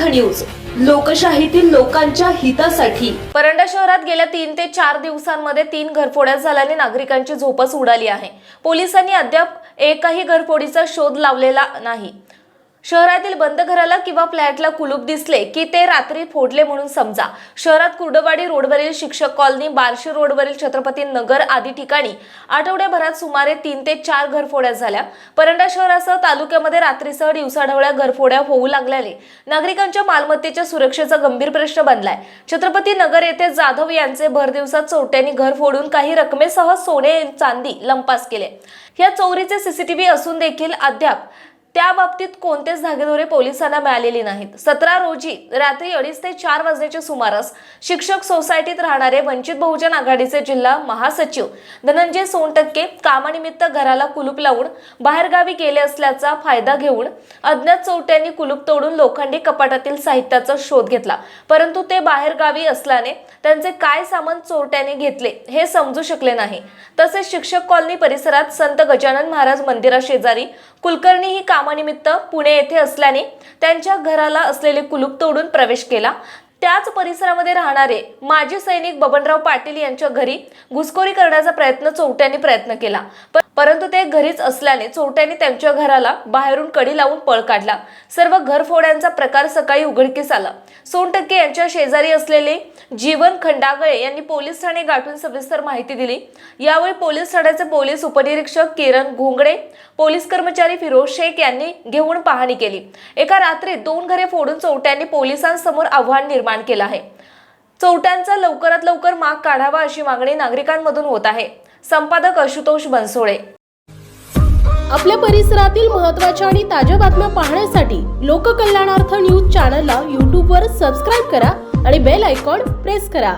News लोकशाहीतील लोकांच्या हितासाठी. परंडा शहरात गेल्या तीन ते चार दिवसांमध्ये तीन घरफोड्या झाल्याने नागरिकांची झोपच उडाली आहे. पोलिसांनी अद्याप एकही घरफोडीचा शोध लावलेला नाही. शहरातील बंद घराला किंवा फ्लॅटला कुलूप दिसले की ते रात्री फोडले म्हणून समजा. शहरात कुर्डवाडी रोडवरील शिक्षक कॉलनी बार्शी रोडवरील छत्रपती नगर आदी ठिकाणी आठवड्याभरात सुमारे तीन ते चार घरफोड्या झाल्या. परंडा शहरासह तालुक्यामध्ये रात्रीसह दिवसाढवळ्या घरफोड्या होऊ लागल्याने नागरिकांच्या मालमत्तेच्या सुरक्षेचा गंभीर प्रश्न बनलाय. छत्रपती नगर येथे जाधव यांचे भरदिवसात चोरट्यांनी घर फोडून काही रकमेसह सोने चांदी लंपास केले. या चोरीचे सीसीटीव्ही असून देखील अद्याप त्या बाबतीत कोणतेच धागेदोरे पोलिसांना मिळालेली नाहीत. सतरा रोजी रात्री अडीच ते चार वाजण्याच्या सुमारास शिक्षक सोसायटीत राहणारे वंचित बहुजन आघाडीचे जिल्हा महासचिव धनंजय सोनटक्के कामानिमित्त घराला कुलूप लावून बाहेरगावी गेले असल्याचा फायदा घेऊन अज्ञात चोरट्यांनी कुलूप तोडून लोखंडी कपाटातील साहित्याचा शोध घेतला. परंतु ते बाहेरगावी असल्याने त्यांचे काय सामान चोरट्याने घेतले हे समजू शकले नाही. तसेच शिक्षक कॉलनी परिसरात संत गजानन महाराज मंदिराशेजारी कुलकर्णी ही काम कामानिमित्त पुणे येथे असल्याने त्यांच्या घराला असलेले कुलूप तोडून प्रवेश केला. त्याच परिसरामध्ये राहणारे माजी सैनिक बबनराव पाटील यांच्या घरी घुसखोरी करण्याचा प्रयत्न चोरट्यांनी प्रयत्न केला. परंतु ते घरीच असल्याने चोरट्यांनी त्यांच्या घराला बाहेरून कडी लावून पळ काढला. सर्व घरफोड्यांचा प्रकार सकाळी उघडकीस आला. सोनटक्के यांच्या शेजारी असलेले जीवन खंडागळे यांनी पोलीस ठाणे गाठून सविस्तर माहिती दिली. यावेळी पोलीस ठाण्याचे पोलीस उपनिरीक्षक किरण घोंगडे पोलीस कर्मचारी फिरोज शेख यांनी घेऊन पाहणी केली. एका रात्री दोन घरे फोडून चोरट्यांनी पोलिसांसमोर आव्हान निर्माण केलं आहे. चौट्यांचा लवकरात लवकर माग काढावा अशी मागणी नागरिकांमधून होत आहे. संपादक आशुतोष बनसोळे आपल्या परिसरातील महत्त्वाच्या आणि ताज्या बातम्या पाहण्यासाठी लोककल्याणार्थ न्यूज चॅनलला यूट्यूबवर सबस्क्राईब करा आणि बेल आयकॉन प्रेस करा.